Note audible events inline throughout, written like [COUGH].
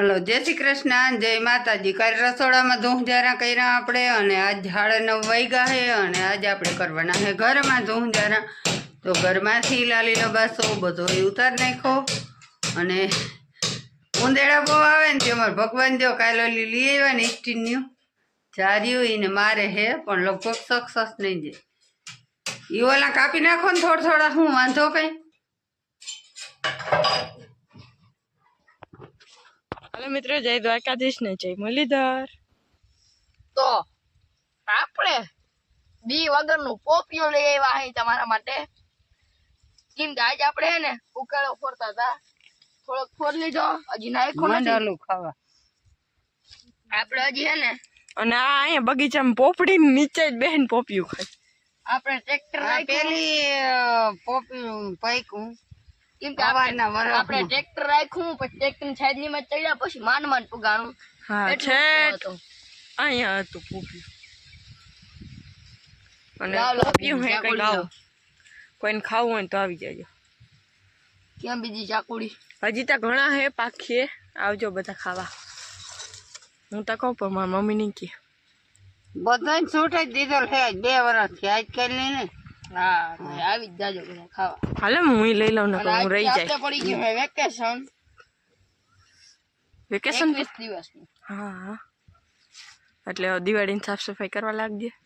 hello જય શ્રી કૃષ્ણ જય માતાજી કાલે રસોડામાં ધૂંજારા કર્યા આપણે અને આજ ઝાડ નવ વાગ્યા છે અને આજ આપણે કરવાના હે ઘરમાં ધૂંજારા તો ઘરમાંથી લાલી લબાસો બધો એ ઉતાર નાખો અને ઉંદેડા બહુ આવે ને અમારે ભગવાન જો કાલે લઈ આવ્યા ને સ્ટીનનું ચાર્યું એને મારે હે પણ લગભગ સક્સસ નહીં જાય એ ઓલા કાપી નાખો ને થોડા થોડા હું વાંધો કંઈ હલો મિત્રો જય દ્વારકાધીશ ને જય મુરલીધર તો આપણે બી વગરનું પોપિયો લઈ આવ્યા હે તમારા માટે કેમ કે આજે આપણે હે ને ઉકાળો ફોરતા હતા થોડોક ફોર લીધો હજી નાખો નથી ખાવા આપણે હજી હે ને અને આ અહીંયા બગીચામાં પોપડી નીચે જ બેન પોપિયું ખાય આપણે ટ્રેક્ટર પેલી પોપિયું પૈકું કેમ કે આપણે ટ્રેક્ટર રાખ્યું પછી ટ્રેક્ટર ની છાજલી માં ચડ્યા પછી માન માન પુગાણું હા છે અહીંયા હતું પૂપ્યું અને પૂપ્યું હે કઈ લાવ કોઈને ખાવું હોય તો આવી જજો ક્યાં બીજી ચાકુડી હજી તો ઘણા હે પાખીએ આવજો બધા ખાવા હું તો કહું પણ મારી મમ્મી નહીં કે બધા છૂટ જ દીધો છે બે વર્ષથી આજકાલ નહીં ને ના એ આવી જ જાજો ને ખાવા હાલે હું હું લઈ લઉં ને હું રહી જઈ ગયો વેકેશન વેકેશન કેટલા દિવસનું હા એટલે દિવાળીની સાફ સફાઈ કરવા લાગી ગયા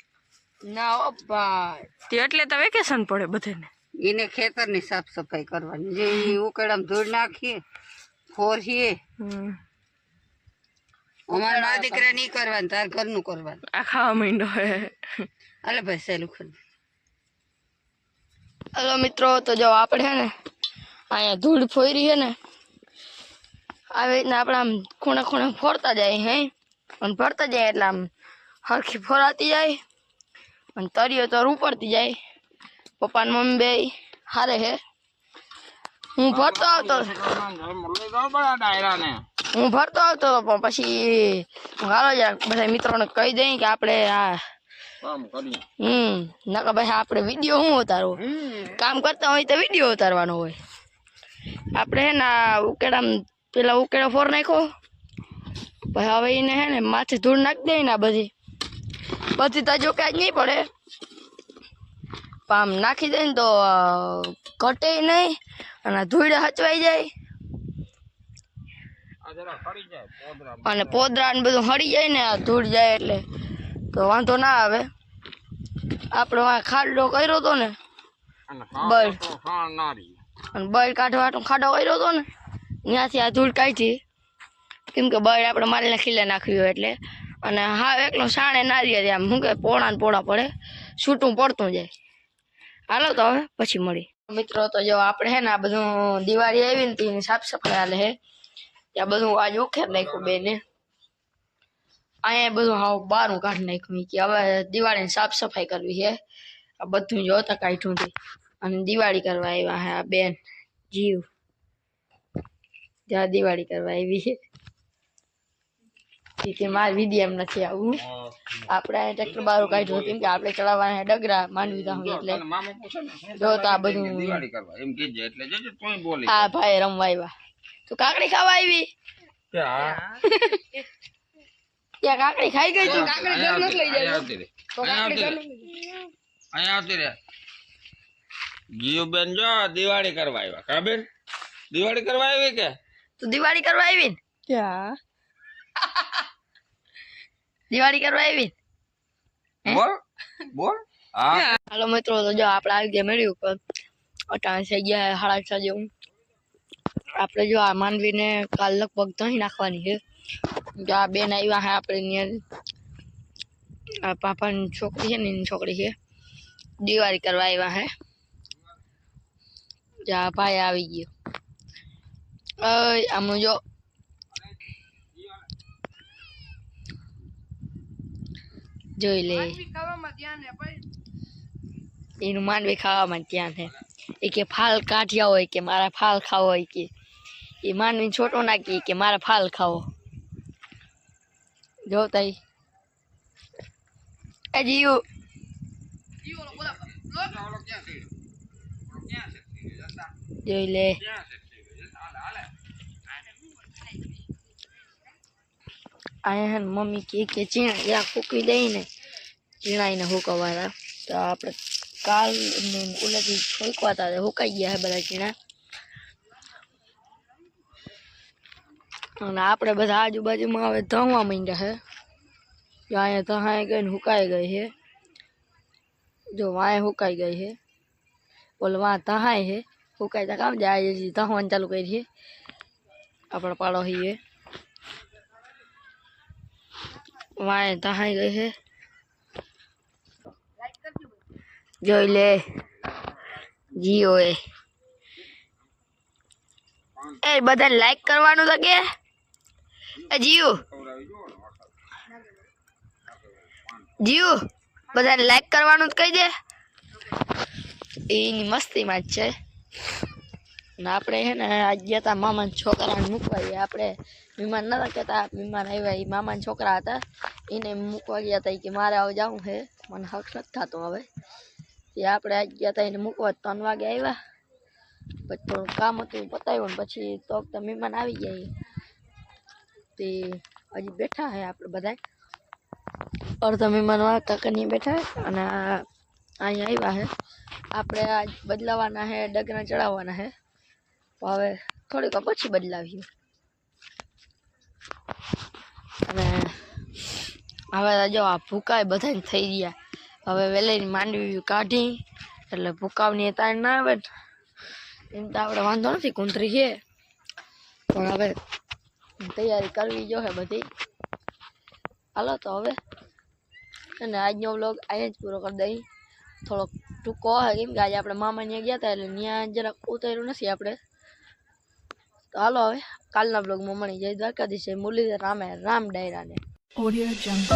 ના ઓપ્પા એટલે તો વેકેશન પડે બધાને ઈને ખેતરની સાફ સફાઈ કરવાની જે ઊકેડામાં ઢોળ નાખી ખોર છે હ ઓમર બાદ કરે નહી કરવાનું તાર ઘરનું કરવાનું આ ખાવા માંડ્યો હે હાલે ભાઈ સેલુકન હલો મિત્રો તો જો આપણે છે ને અહીંયા ધૂળ ફોયરી છે ને આવી રીતના આપણે આમ ખૂણે ખૂણે ફોરતા જાય હે અને ફરતા જાય એટલે આમ હરખી ફોરાતી જાય અને તરીઓ તો ઉપડતી જાય પપ્પા ને મમ્મી બે હારે હે હું ફરતો આવતો હું ફરતો આવતો પણ પછી હાલો યાર બધા મિત્રોને કહી દઈએ કે આપણે આ કામ કરી હમ નકા ભાઈ આપણે વિડીયો શું ઉતારવો કામ કરતા હોય તો વિડીયો ઉતારવાનો હોય આપણે હે ને ઉકેડામાં પેલા ઉકેડા ફોર નાખ્યો ભાઈ હવે એને હે ને માથે ધૂળ નાખી દે ને આ બધી પછી તાજો કાંઈ નહીં પડે પામ નાખી દે ને તો ઘટે નહીં અને ધૂળ હચવાઈ જાય અને પોદરા ને બધું હળી જાય ને આ ધૂળ જાય એટલે તો વાંધો ના આવે આપણો આ ખાડો કર્યો હતો ને બળ અને બળ કાઢવા ખાડો કર્યો હતો ને ત્યાંથી આ ધૂળ કાઢી કેમ કે બળ આપણે માલને ખીલે નાખ્યું એટલે અને હા એકલો સાણે નારીએ આમ શું કે પોણા ને પોણા પડે છૂટું પડતું જાય હાલો તો હવે પછી મળી મિત્રો તો જો આપણે હે ને આ બધું દિવાળી આવી ને સાફ સફાઈ હાલે હે ત્યાં બધું આજ ઉખેર નાખ્યું બેને આય બધું આવું બારું કાઢ નાખ્યું કે હવે દિવાળી ને સાફ સફાઈ કરવી છે આ બધું જો તો કાઠું થી અને દિવાળી કરવા આયા છે આ બેન જીવ જા દિવાળી કરવા આવી છે કે માર વીડી એમ નથી આવું આપણા એ ડોક્ટર બારું કાઢ્યો કે આપડે ચડાવવા હે ડગરા માનવીતા એટલે તો આ બધું દિવાળી કરવા એમ કીજે એટલે જો તોય બોલી આ ભાઈ રમવા આયા તું કાકડી ખાવા આવી કે હા [LAUGHS] કાકડી ખાઈ ગઈ તું કાકડી જ ન લઈ જાય આવતી રે ગીઓ બેન જો દિવાળી કરવા આવવા ખબર દિવાળી કરવા આવી કે તો દિવાળી કરવા આવી કે હા દિવાળી કરવા આવી હો બોલ હા હાલો મિત્રો તો જો આપણે આવી ગયા મેડી ઉપર 8:30 થઈ ગયા 7:30 જ આપને જો આ માનવીને કાલ લગભગ થઈ નાખવાની છે કે આ બેન આયા હૈ આપડે નિયર આ પાપન છોકરી છે ને ઇન છોકરી છે દીવારી કરવા આયા હૈ જ આ ભાઈ આવી ગયો અ આમનો જો જોઈ લે ખાવામાં ધ્યાન ને ભઈ ઇન માનવી ખાવામાં ધ્યાન હે એ કે ફાલ કાઢ્યા હોય કે મારા ફાલ ખાવો હોય કે એ માનવી છોટો નાખી કે મારા ફાલ ખાવો જો તાઈ એ જીવ જોઈ લે અહીંયા મમ્મી કે કે ચીણા યા કૂકી દઈને ચીણાઈને હુકવાના તો આપણે kalmin ulagi soikuwa tare હુકાઈ ગયા છે બધા ચીણા અને આપણે બધા આજુબાજુમાં હવે ધમવા માંડ્યા છે જો અહીંયા ધહાઈ ગઈને હુકાઈ ગઈ છે જો વાંય હુકાઈ ગઈ છે બોલ વાં ધહાય છે હુકાઈ તા કામ જાય છે ધહવાનું ચાલુ કરી છે આપણા પાડોશીએ વાંય ધહાઈ ગઈ છે જોઈએ જીઓ એ બધાને લાઈક કરવાનું કહી દે જીઓ બધાને લાઈક કરવાનું કહી દે એની મસ્તી માં છે અને આપણે હે ને આજે તા મામાના છોકરાને મૂકવા ગયા આપણે બીમાર નહોતા કેતા બીમાર આઈવા એ મામાના છોકરા હતા એને મૂકવા ગયા હતા કે મારે આવ जाऊં છે મને હાચક થાતો હવે તે આપણે આ ગયા ત્યાં એ મુકવા તો 3 વાગે આવ્યા પછી કામ હતું બતાવ્યું અને પછી તો કે મીમન આવી ગઈ તે અજી બેઠા હે આપણે બધા ઓર તમે મનવા કાકા ની બેઠા અને આ આયા આવ્યા હે આપણે આજ બદલાવાના હે ડગરા ચડાવવાના હે હવે થોડીક પછી બદલાવીએ હવે હવે જો આ ભૂકાય બધા ને થઈ ગયા હવે વેલાની માંડવી કાઢી એટલે ભૂકાવની તાણ ના આવે એમ તો આપણે વાંધો નથી કુંતરી છે પણ હવે તૈયારી કરવી જોશે બધી હાલો તો હવે અને આજનો બ્લોગ અહીંયા જ પૂરો કરી દઈ થોડોક ટૂંકો હે કેમ કે આજે આપણે મામા ગયા હતા એટલે ત્યાં જરાક ઉતર્યું નથી આપણે તો હાલો હવે કાલના બ્લોગમાં મળી જય દ્વારકાધીશ મુરલીધર રામે રામ ડાયરાને ઓડિયો જંગલ